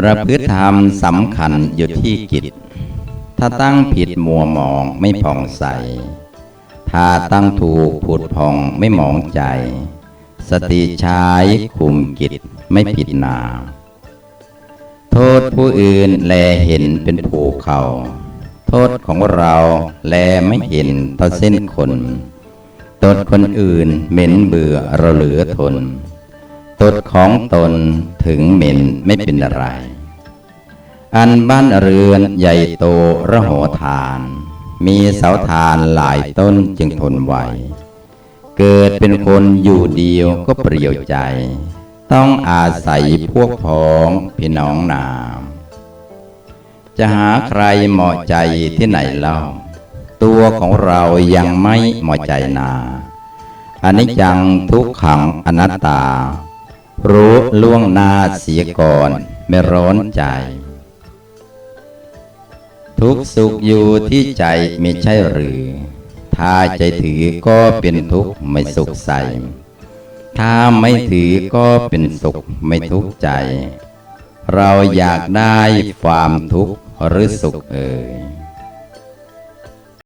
ประพฤติธรรมสำคัญอยู่ที่กิจ ถ้าตั้งผิดมัวมองไม่ผ่องใส ถ้าตั้งถูกผุดผ่องไม่หมองใจ สติใช้คุมกิจไม่ผิดนา โทษผู้อื่นแลเห็นเป็นภูเขา โทษของเราแลไม่เห็นเท่าเส้นคนตดคนอื่นเหม็นเบื่อเราเหลือทนตดของตนถึงเหม็นไม่เป็นอะไร อันบ้านเรือนใหญ่โตระโหฐาน มีเสาทานหลายต้นจึงทนไหว เกิดเป็นคนอยู่เดียวก็เปรี่ยวใจ ต้องอาศัยพวกพ้องพี่น้องนาม จะหาใครเหมาะใจที่ไหนเล่า ตัวของเรายังไม่เหมาะใจนาอันนี้จังทุกขังอนัตตา รู้ล่วงหน้าเสียก่อนไม่ร้อนใจ ทุกสุขอยู่ที่ใจไม่ใช่หรือ ถ้าใจถือก็เป็นทุกข์ไม่สุขใส ถ้าไม่ถือก็เป็นสุขไม่ทุกข์ใจ เราอยากได้ความทุกข์หรือสุขเอ่ย